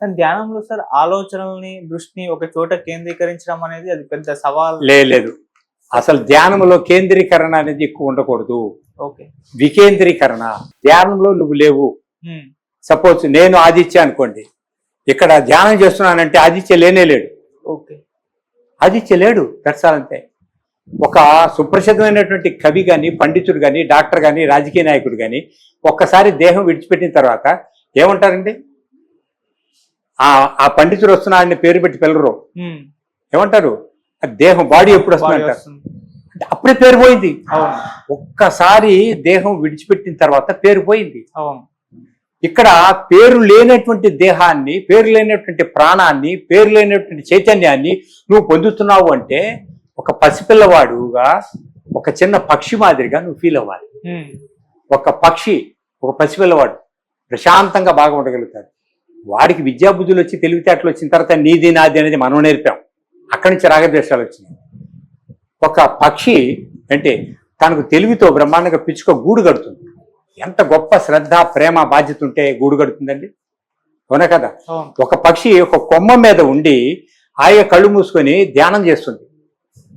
కానీ ధ్యానంలో సార్ ఆలోచనల్ని దృష్టిని ఒక చోట కేంద్రీకరించడం అనేది అది పెద్ద సవాల్. లేదు. అసలు ధ్యానంలో కేంద్రీకరణ అనేది ఎక్కువ ఉండకూడదు. ఓకే. వికేంద్రీకరణ. ధ్యానంలో నువ్వు లేవు. సపోజ్ నేను ఆదిత్య అనుకోండి. ఇక్కడ ధ్యానం చేస్తున్నానంటే ఆదిత్య లేనే లేడు. ఓకే. ఆదిత్య లేడు. దర్శాలంతే ఒక సుప్రసిద్ధమైనటువంటి కవి కానీ పండితుడు కానీ డాక్టర్ కానీ రాజకీయ నాయకుడు కానీ ఒక్కసారి దేహం విడిచిపెట్టిన తర్వాత ఏమంటారండి? ఆ ఆ పండితుడు వస్తున్నాడని పేరు పెట్టి పిల్లరు ఏమంటారు? దేహం బాడీ ఎప్పుడు వస్తుంది బాడీ అంటారు వస్తుంది. అంటే అప్పుడే పేరు పోయింది. ఒక్కసారి దేహం విడిచిపెట్టిన తర్వాత పేరు పోయింది. ఇక్కడ పేరు లేనటువంటి దేహాన్ని పేరు లేనటువంటి ప్రాణాన్ని పేరు లేనటువంటి చైతన్యాన్ని నువ్వు పొందుతున్నావు అంటే ఒక పసిపిల్లవాడుగా ఒక చిన్న పక్షి మాదిరిగా నువ్వు ఫీల్ అవ్వాలి. ఒక పక్షి ఒక పసిపిల్లవాడు ప్రశాంతంగా బాగా ఉండగలుగుతాడు వాడికి విద్యాబుద్ధులు వచ్చి తెలివితేటలు వచ్చిన తర్వాత నీది నాది అనేది మనం నేర్పాం. అక్కడి నుంచి రాగద్వేషాలు వచ్చినాయి. ఒక పక్షి అంటే తనకు తెలివితో బ్రహ్మాండంగా పిచ్చుక గూడు కడుతుంది. ఎంత గొప్ప శ్రద్ధ ప్రేమ బాధ్యత ఉంటే గూడు కడుతుందండి? అవునా కదా? ఒక పక్షి ఒక కొమ్మ మీద ఉండి హాయిగా కళ్ళు మూసుకొని ధ్యానం చేస్తుంది.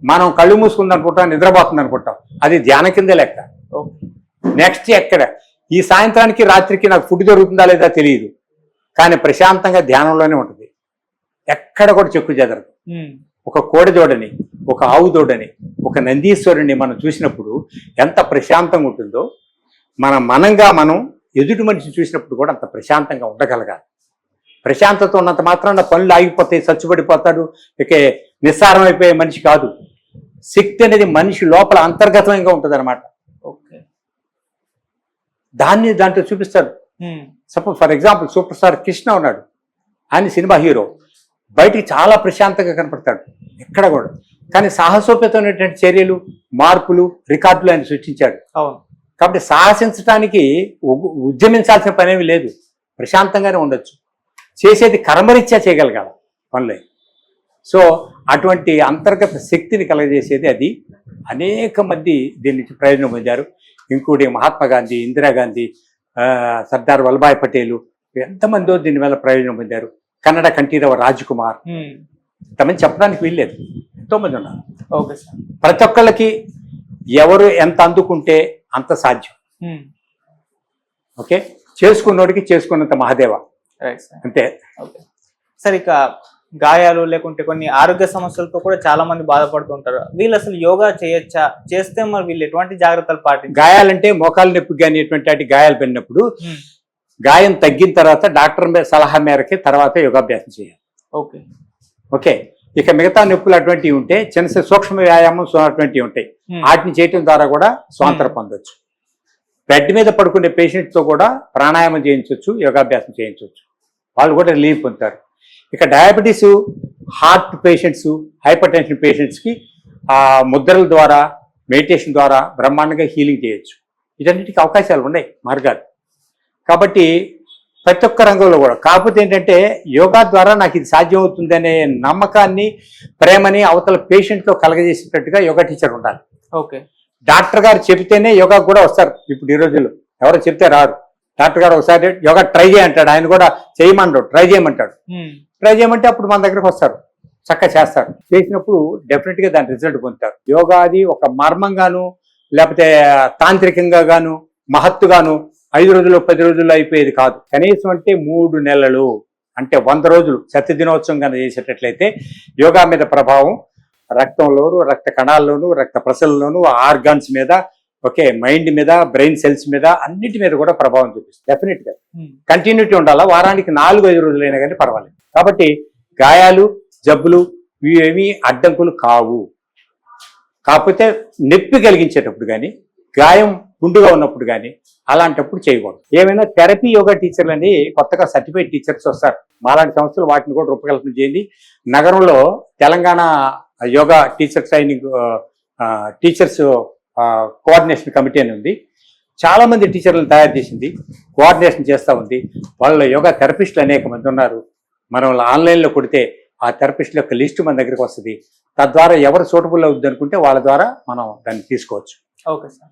మనం కళ్ళు మూసుకుంది అనుకుంటాం నిద్రపోతుంది అనుకుంటాం. అది ధ్యానం కిందే లెక్క. నెక్స్ట్ ఎక్కడ? ఈ సాయంత్రానికి రాత్రికి నాకు ఫుడ్ దొరుకుతుందా లేదా తెలియదు. కానీ ప్రశాంతంగా ధ్యానంలోనే ఉంటుంది. ఎక్కడ కూడా చెక్కు చెదరదు. ఒక కోడి దూడని ఒక ఆవు దూడని ఒక నందీశ్వరుని మనం చూసినప్పుడు ఎంత ప్రశాంతంగా ఉంటుందో మన మనంగా మనం ఎదుటి మనిషిని చూసినప్పుడు కూడా అంత ప్రశాంతంగా ఉండగలగాలి. ప్రశాంతత ఉన్నంత మాత్రాన పనులు ఆగిపోతాయి చచ్చుబడిపోతాడు ఇక నిస్సారం అయిపోయే మనిషి కాదు. శక్తి అనేది మనిషి లోపల అంతర్గతంగా ఉంటుంది ఓకే. దాన్ని దాంట్లో చూపిస్తారు suppose for example super star Krishna ఉన్నాడు. ఆయన సినిమా హీరో. బయటికి చాలా ప్రశాంతంగా కనపడతాడు. ఎక్కడ కూడా. కానీ సాహసోపేతమైనటువంటి చర్యలు మార్పులు రికార్డులు ఆయన సృష్టించాడు. కాబట్టి సాహసించడానికి ఉ- ఉద్యమించాల్సిన పనేమి లేదు. ప్రశాంతంగానే ఉండొచ్చు. చేసేది కర్మరీత్యా చేయగలగాలి పనులే. సో అటువంటి అంతర్గత శక్తిని కలగజేసేది అది. అనేక మంది దీని నుంచి ప్రయోజనం పొందారు. ఇంకోటి మహాత్మా గాంధీ ఇందిరాగాంధీ సర్దార్ వల్లభాయ్ పటేలు ఎంతమందో దీని వల్ల ప్రయోజనం పొందారు. కన్నడ కంఠీరవ రాజ్ కుమార్ ఉమ్, ఇంతమంది చెప్పడానికి వీల్లేదు. ఎంతోమంది ఉన్నారు. Okay sir. ప్రతి ఒక్కళ్ళకి ఎవరు ఎంత అందుకుంటే అంత సాధ్యం. ఓకే? చేసుకున్నోడికి చేసుకున్నంత మహాదేవ. Right sir. అంతే. ఓకే. సార్ ఇక గాయాలు లేకుంటే కొన్ని ఆరోగ్య సమస్యలతో కూడా చాలా మంది బాధపడుతుంటారు వీళ్ళు అసలు యోగా చేయొచ్చా? చేస్తే మరి వీళ్ళు ఎటువంటి జాగ్రత్తలు పాటించాలి గాయాలంటే మోకాలు నొప్పి కానీ ఎటువంటి వాటి గాయాలు పడినప్పుడు ఉమ్, గాయం తగ్గిన తర్వాత డాక్టర్ సలహా మేరకి తర్వాత యోగాభ్యాసం చేయాలి. ఓకే. ఓకే. ఇక మిగతా నొప్పులు అటువంటివి ఉంటే చిన్న చిన్న సూక్ష్మ వ్యాయామం అటువంటివి ఉంటాయి. వాటిని చేయటం ద్వారా కూడా స్వాతంత్రం పొందొచ్చు. బెడ్ మీద పడుకునే patient తో కూడా ప్రాణాయామం చేయించవచ్చు యోగాభ్యాసం చేయించవచ్చు వాళ్ళు కూడా రిలీఫ్ పొందుతారు. ఇక diabetes heart patients hypertension పేషెంట్స్కి ఆ ముద్రల ద్వారా మెడిటేషన్ ద్వారా బ్రహ్మాండంగా హీలింగ్ చేయొచ్చు. వీటన్నిటికీ అవకాశాలు ఉన్నాయి మార్గాలు. కాబట్టి ప్రతి ఒక్క రంగంలో కూడా. కాకపోతే ఏంటంటే యోగా ద్వారా నాకు ఇది సాధ్యం అవుతుందనే నమ్మకాన్ని ప్రేమని అవతల పేషెంట్లో కలగజేసేటట్టుగా యోగా టీచర్ ఉండాలి. ఓకే. డాక్టర్ గారు చెబితేనే యోగా కూడా వస్తారు. ఇప్పుడు ఈ రోజుల్లో ఎవరో చెప్తే రారు. డాక్టర్ గారు ఒకసారి యోగా ట్రై చేయంటాడు ఆయన కూడా చేయమంటాడు ట్రై చేయమంటాడు. ట్రై చేయమంటే అప్పుడు మన దగ్గరకు వస్తారు. చక్కగా చేస్తారు. చేసినప్పుడు డెఫినెట్గా దాని రిజల్ట్ పొందుతారు. యోగా అది ఒక మర్మంగాను లేకపోతే తాంత్రికంగా గాను మహత్తుగాను ఐదు రోజులు పది రోజుల్లో అయిపోయేది కాదు. కనీసం అంటే మూడు నెలలు అంటే వంద రోజులు సత్య దినోత్సవం కనుక చేసేటట్లయితే యోగా మీద ప్రభావం రక్తంలోను రక్త కణాల్లోను రక్త ప్రసలలోను ఆర్గాన్స్ మీద ఓకే మైండ్ మీద బ్రెయిన్ సెల్స్ మీద అన్నిటి మీద కూడా ప్రభావం చూపిస్తుంది. డెఫినెట్గా కంటిన్యూటీ ఉండాలా? వారానికి నాలుగు ఐదు రోజులైనా కానీ పర్వాలేదు. కాబట్టి గాయాలు జబ్బులు ఇవేమీ అడ్డంకులు కావు. కాకపోతే నొప్పి కలిగించేటప్పుడు కానీ గాయం గుండుగా ఉన్నప్పుడు కానీ అలాంటప్పుడు చేయకూడదు. ఏమైనా థెరపీ యోగా టీచర్లు అని కొత్తగా సర్టిఫైడ్ టీచర్స్ వస్తారు. మాలాంటి సంస్థలు వాటిని కూడా రూపకల్పన చేయండి. నగరంలో Telangana yoga teacher training teachers coordination committee అని ఉంది. చాలామంది టీచర్లను తయారు చేసింది. కోఆర్డినేషన్ చేస్తూ ఉంది. వాళ్ళ యోగా థెరపిస్టులు అనేక మంది ఉన్నారు. మనం ఆన్లైన్లో కొడితే ఆ థెరపిస్టుల యొక్క లిస్టు మన దగ్గరికి వస్తుంది. తద్వారా ఎవరు సూటబుల్ అవుద్ది అనుకుంటే వాళ్ళ ద్వారా మనం దాన్ని తీసుకోవచ్చు. Okay sir.